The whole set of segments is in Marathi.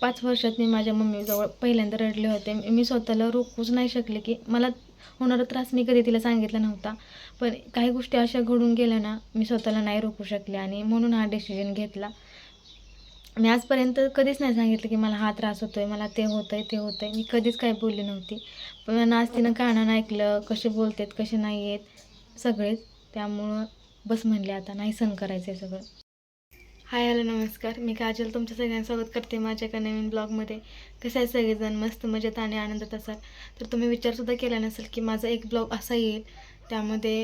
पाच वर्षात मी माझ्या मम्मीजवळ पहिल्यांदा रडले होते. मी स्वतःला रोखूच नाही शकले की मला होणारा त्रास मी कधी तिला सांगितला नव्हता. पण काही गोष्टी अशा घडून गेल्या ना मी स्वतःला नाही रोखू शकले आणि म्हणून हा डिसिजन घेतला. मी आजपर्यंत कधीच नाही सांगितलं की मला हा त्रास होतो आहे मला ते होतंय ते होतंय. मी कधीच काही बोलली नव्हती. पण आज तिनं कानानं ऐकलं कसे बोलतात कसे नाही आहेत सगळेच. त्यामुळं बस म्हणले आता नाही सहन करायचं आहे सगळं. हाय हॅलो नमस्कार. मी काजल तुमच्या सगळ्यांना स्वागत करते माझ्या एका नवीन ब्लॉगमध्ये. कसं आहे सगळेजण? मस्त मजेत आणि आनंदात असाल? तर तुम्ही विचारसुद्धा केला नसेल की माझा एक ब्लॉग असा येईल त्यामध्ये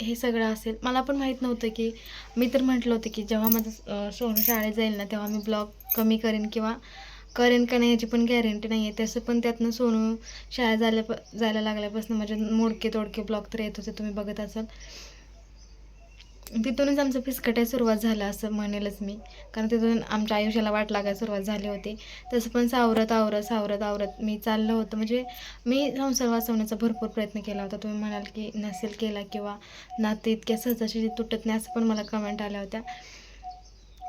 हे सगळं असेल. मला पण माहीत नव्हतं की मी तर म्हटलं होतं की जेव्हा माझं सोनू शाळेत जाईल ना तेव्हा मी ब्लॉग कमी करेन किंवा करेन का नाही याची पण गॅरंटी नाही आहे तसं पण त्यातनं सोनू शाळा जायला प जायला लागल्यापासून माझे मोडके तोडके ब्लॉग तर येत होते तुम्ही बघत असाल. तिथूनच आमचं फिसकटाय सुरुवात झालं असं म्हणेलच मी. कारण तिथून आमच्या आयुष्याला वाट लागायला सुरुवात झाली होती. तसं पण सावरत आवरत सावरत आवरत मी चाललं होतं. म्हणजे मी संसार वाचवण्याचा भरपूर प्रयत्न केला होता. तुम्ही म्हणाल की नसेल केला किंवा नाते इतक्या सहजाशी तुटत नाही असं पण मला कमेंट आल्या होत्या.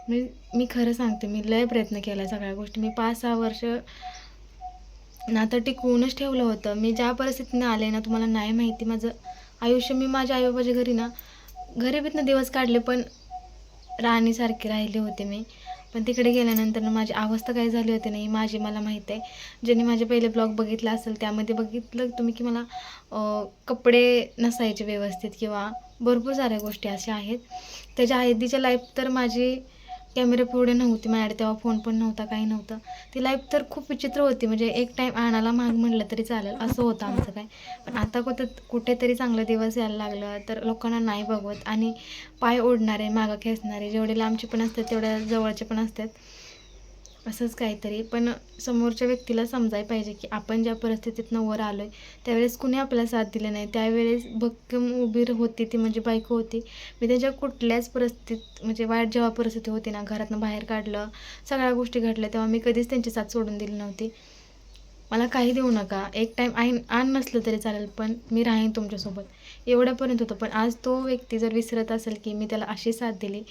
मी मी खरं सांगते मी लय प्रयत्न केला सगळ्या गोष्टी. मी पाच सहा वर्ष नातं टिकवूनच ठेवलं होतं. मी ज्या परिस्थितीने आले ना तुम्हाला नाही माहिती. माझं आयुष्य मी माझ्या आईबाबाच्या घरी ना गरिबीतनं दिवस काढले पण राणीसारखे राहिले होते मी. पण तिकडे गेल्यानंतर माझी अवस्था काय झाली होती नाही माझी मला माहीत आहे. ज्यांनी माझे पहिले ब्लॉग बघितला असेल त्यामध्ये बघितलं तुम्ही की मला कपडे नसायचे व्यवस्थित किंवा भरपूर साऱ्या गोष्टी अशा आहेत. त्याच्या आधीच्या लाईफ तर माझी कॅमेरे पुढे नव्हती माझ्याकडे तेव्हा फोन पण नव्हता काही नव्हतं. ती लाईफ तर खूप विचित्र होती म्हणजे एक टाईम आणायला महाग म्हणलं तरी चालेल असं होतं आमचं काय. पण आता कुठं कुठेतरी चांगलं दिवस यायला लागलं तर लोकांना नाही बघवत. आणि पाय ओढणारे मागं खेचणारे जेवढे लांबचे पण असतात तेवढ्या जवळचे पण असतात. असंच काहीतरी. पण समोरच्या व्यक्तीला समजायला पाहिजे की आपण ज्या परिस्थितीतनं वर आलो आहे त्यावेळेस कुणी आपल्याला साथ दिला नाही. त्यावेळेस भक्कम उभी होती ती म्हणजे बायको होती. मी त्याच्या कुठल्याच परिस्थितीत म्हणजे वाईट जेव्हा परिस्थिती होती ना घरातनं बाहेर काढलं सगळ्या गोष्टी घडल्या तेव्हा मी कधीच त्यांची साथ सोडून दिली नव्हती. मला काही देऊ नका. एक टाईम आईन आण नसलं तरी चालेल पण मी राहीन तुमच्यासोबत. एवढ्यापर्यंत होतं. पण आज तो व्यक्ती जर विसरत असेल की मी त्याला अशी साथ दिली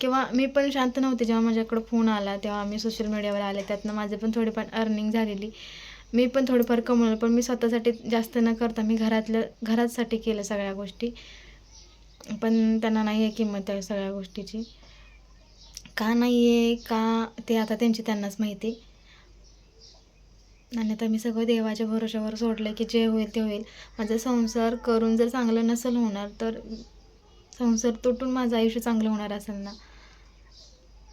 किंवा मी पण शांत नव्हते जेव्हा माझ्याकडं फोन आला तेव्हा मी सोशल मीडियावर आले त्यातनं माझे पण थोडीफार अर्निंग झालेली. मी पण थोडंफार कमवलं पण मी स्वतःसाठी जास्त न करता मी घरातलं घरासाठी केलं सगळ्या गोष्टी. पण त्यांना नाही आहे किंमत त्या सगळ्या गोष्टीची. का नाही आहे का ते आता त्यांची त्यांनाच माहिती आणि आता मी सगळं देवाच्या भरोशावर सोडलं की जे होईल ते होईल. माझा संसार करून जर चांगलं नसेल होणार तर संसार तुटून माझं आयुष्य चांगलं होणार असेल ना?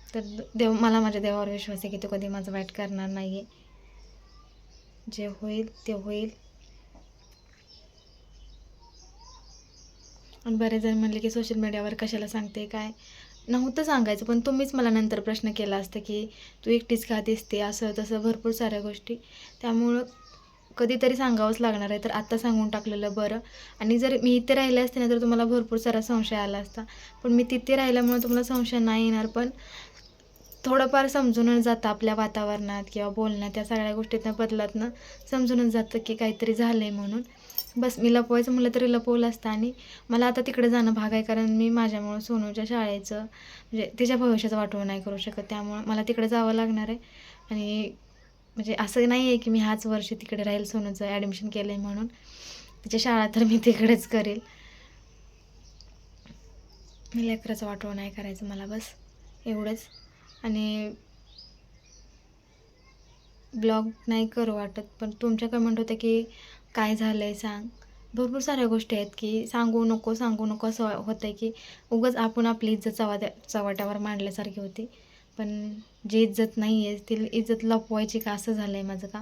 तर देव मला माझ्या देवावर विश्वास आहे की तो कधी माझं वाईट करणार नाही आहे जे होईल ते होईल. आणि बरेच जण म्हणले की सोशल मीडियावर कशाला सांगते काय? नव्हतं सांगायचं पण तुम्हीच मला नंतर प्रश्न केला असता की तू एकटीच का दिसते? असं तसं भरपूर साऱ्या गोष्टी. त्यामुळं कधीतरी सांगावंच लागणार आहे. तर आत्ता सांगून टाकलेलं बरं. आणि जर मी इथे राहिले असते ना तर तुम्हाला भरपूर सारा संशय आला असता. पण मी तिथे राहिल्यामुळे तुम्हाला संशय नाही येणार पण थोडंफार समजूनच जातं आपल्या वातावरणात किंवा बोलण्यात. त्या सगळ्या गोष्टीतनं बदलातनं समजूनच जातं की काहीतरी झालं आहे म्हणून. बस मी लपवायचं म्हटलं तरी लपवलं असतं आणि मला आता तिकडे जाणं भाग आहे कारण मी माझ्यामुळं सोनूच्या शाळेचं म्हणजे तिच्या भविष्याचं वाटवं नाही करू शकत. त्यामुळं मला तिकडे जावं लागणार आहे. आणि म्हणजे असं नाही आहे की मी ह्याच वर्षी तिकडे राहील सोनूचं ॲडमिशन केलं आहे म्हणून. तिच्या शाळा तर मी तिकडेच करेल. मी लेकराचं वाटवं नाही करायचं मला बस एवढंच. आणि ब्लॉग नाही करू वाटत पण तुमच्या कमेंट होत्या की काय झालं आहे सांग. भरपूर साऱ्या गोष्टी आहेत की सांगू नको सांगू नको असं होतं आहे की उगाच आपण आपली इज्जत चवाट्या चवाट्यावर मांडल्यासारखी होती. पण जी इज्जत नाही आहे ती इज्जत लपवायची का असं झालं आहे माझं का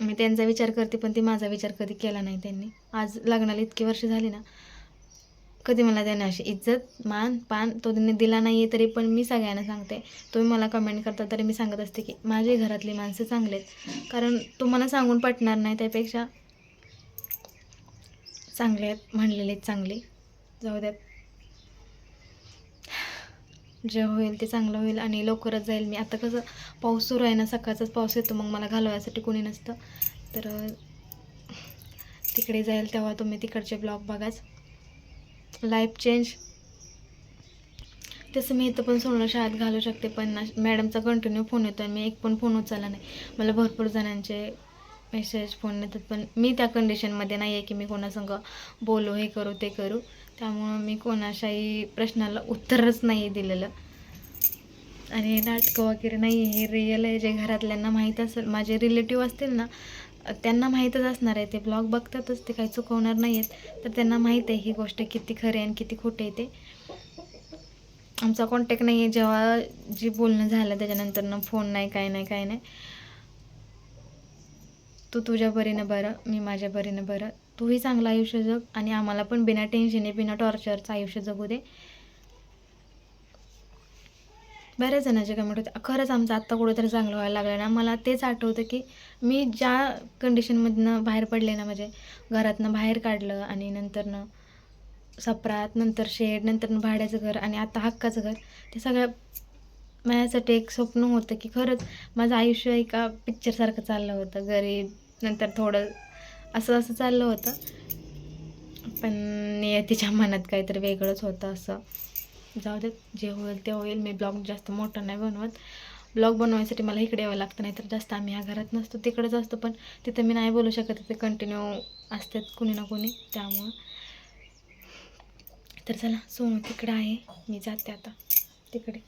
मी त्यांचा विचार करते पण ती माझा विचार कधी केला नाही त्यांनी. आज लग्नाला इतकी वर्ष झाली ना कधी मला त्याने अशी इज्जत मान पान तो त्यांनी दिला नाही आहे तरी पण मी सगळ्यांना सांगते. तुम्ही मला कमेंट करता तरी मी सांगत असते की माझी घरातली माणसं चांगले आहेत. कारण तुम्हाला सांगून पटणार नाही त्यापेक्षा चांगले आहेत म्हणलेले चांगले. जाऊ द्यात. जे होईल ते चांगलं होईल आणि लवकरच जाईल मी. आता कसं पाऊस सुरू आहे ना सकाळचाच पाऊस येतो मग मला घालवायसाठी कोणी नसतं. तर तिकडे जाईल तेव्हा तुम्ही तिकडचे ब्लॉग बघाच. लाईफ चेंज तसं मी इथं पण सोडून शाळेत घालू शकते पण मॅडमचा कंटिन्यू फोन येतो मी एक पण फोन उचलला नाही. मला भरपूर जणांचे मेसेज फोन येतात पण मी त्या कंडिशनमध्ये नाही आहे की मी कोणासंग बोलू हे करू ते करू. त्यामुळं मी कोणाशाही प्रश्नाला उत्तरच नाही दिलेलं. आणि नाटकं वगैरे नाही हे रिअल आहे जे घरातल्यांना माहीत असेल. माझे रिलेटिव्ह असतील ना त्यांना माहीतच असणार आहे. ते ब्लॉग बघतातच ते काही चुकवणार नाही आहेत तर त्यांना माहीत आहे ही गोष्ट किती खरी आहे आणि किती खोटी आहे ते. आमचा कॉन्टॅक्ट नाही आहे. जेव्हा जी बोलणं झालं त्याच्यानंतर ना फोन नाही काय नाही काय नाही. तू तुझ्या बरीनं बरं मी माझ्या बरीनं बरं. तूही चांगलं आयुष्य जग आणि आम्हाला पण बिना टेन्शने बिना टॉर्चरचं आयुष्य जगू दे. बऱ्याच जणांचे कमेंट होते खरंच आमचं आत्ता कुठेतरी चांगलं व्हायला लागलं ना. मला तेच आठवतं की मी ज्या कंडिशनमधनं बाहेर पडले ना म्हणजे घरातनं बाहेर काढलं आणि नंतरनं सपरात नंतर शेड नंतर भाड्याचं घर आणि आता हक्काचं घर ते सगळं माझ्यासाठी एक स्वप्न होतं की खरंच माझं आयुष्य एका पिक्चरसारखं चाललं होतं. गरीब नंतर थोडं असं असं चाललं होतं. पण नियतीच्या मनात काहीतरी वेगळंच होतं असं. जाऊ देत जे होईल ते होईल. मी ब्लॉग जास्त मोठा नाही बनवत. ब्लॉग बनवायसाठी मला इकडे यावं लागतं नाही तर जास्त आम्ही ह्या घरात नसतो. तिकडेच असतो पण तिथं मी नाही बोलू शकत. तिथे कंटिन्यू असतात कुणी ना कुणी त्यामुळं. तर चला सोनू तिकडं आहे. मी जाते आता तिकडे.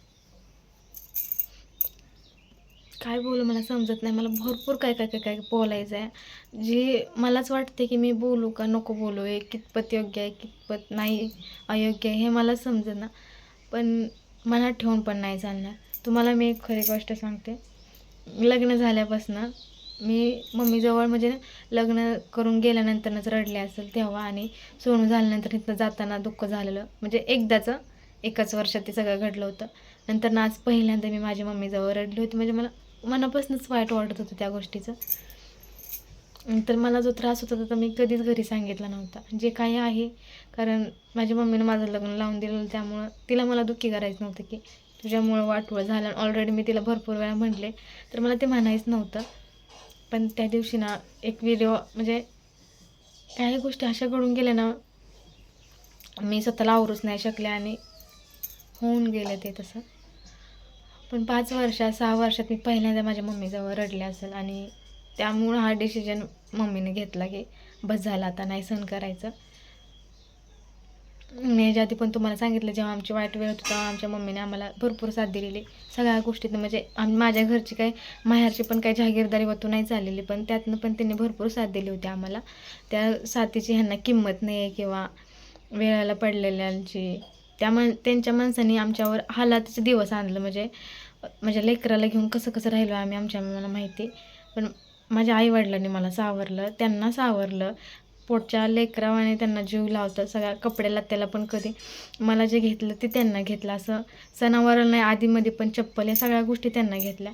काय बोलू मला समजत नाही. मला भरपूर काय काय काय काय बोलायचं आहे जे मलाच वाटते की मी बोलू का नको बोलू हे कितपत योग्य आहे कितपत नाही अयोग्य आहे हे मला समजेना. ना पण मनात ठेवून पण नाही चालणार. तुम्हाला मी एक खरी गोष्ट सांगते. लग्न झाल्यापासून मी मम्मीजवळ म्हणजे लग्न करून गेल्यानंतरच रडले असेल तेव्हा आणि सोनू झाल्यानंतर इथं जाताना दुःख झालेलं. म्हणजे एकदाचं एकाच वर्षात ते सगळं घडलं होतं. नंतर ना आज पहिल्यांदा मी माझ्या मम्मीजवळ रडली होती. म्हणजे मला मनापासूनच वाईट वाटत होतं त्या गोष्टीचं. तर मला जो त्रास होत होता तो मी कधीच घरी सांगितला नव्हता. जे काही आहे कारण माझ्या मम्मीनं माझं लग्न लावून दिलेलं त्यामुळं तिला मला दुःखी करायचं नव्हतं की तुझ्यामुळं वाटवळ झालं ऑलरेडी मी तिला भरपूर वेळा म्हटले. तर मला ते म्हणायचं नव्हतं. पण त्या दिवशी ना एक व्हिडिओ म्हणजे काही गोष्टी अशा घडून गेल्या ना मी स्वतःला आवरूच नाही शकले आणि होऊन गेलं ते तसं. पण पाच वर्षात सहा वर्षात मी पहिल्यांदा माझ्या मम्मीजवळ रडले असेल आणि त्यामुळं हा डिसिजन मम्मीने घेतला की बस झाला आता नाही सहन करायचं. मी याच्या आधी पण तुम्हाला सांगितलं जेव्हा आमची वाईट वेळ होती तेव्हा आमच्या मम्मीने आम्हाला भरपूर साथ दिलेली. सगळ्या गोष्टीत म्हणजे आम्ही माझ्या घरची काही माहेरची पण काही जहागीरदारी वतू नाही चाललेली पण त्यातनं पण त्यांनी भरपूर साथ दिली होती आम्हाला. त्या साथीची ह्यांना किंमत नाही आहे किंवा वेळाला पडलेल्यांची. त्या मन त्यांच्या माणसाने आमच्यावर हालातचे दिवस आणलं. म्हणजे माझ्या लेकराला घेऊन कसं कसं राहिलो आम्ही आमच्या मला माहिती. पण माझ्या आईवडिलांनी मला सावरलं त्यांना सावरलं. पोटच्या लेकरावाने त्यांना जीव लावतं सगळ्या कपड्याला त्याला पण कधी मला जे घेतलं ते त्यांना घेतलं. असं सणावाराला नाही आधीमध्ये पण चप्पल या सगळ्या गोष्टी त्यांना घेतल्या.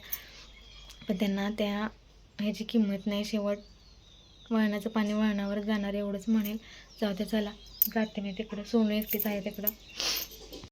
पण त्यांना त्या ह्याची किंमत नाही. शेवट वळणाचं पाणी वळणावर जाणार एवढंच म्हणेल. जाऊ दे चला. जाते मी तिकडं. सोनू एकटीच आहे तिकडं.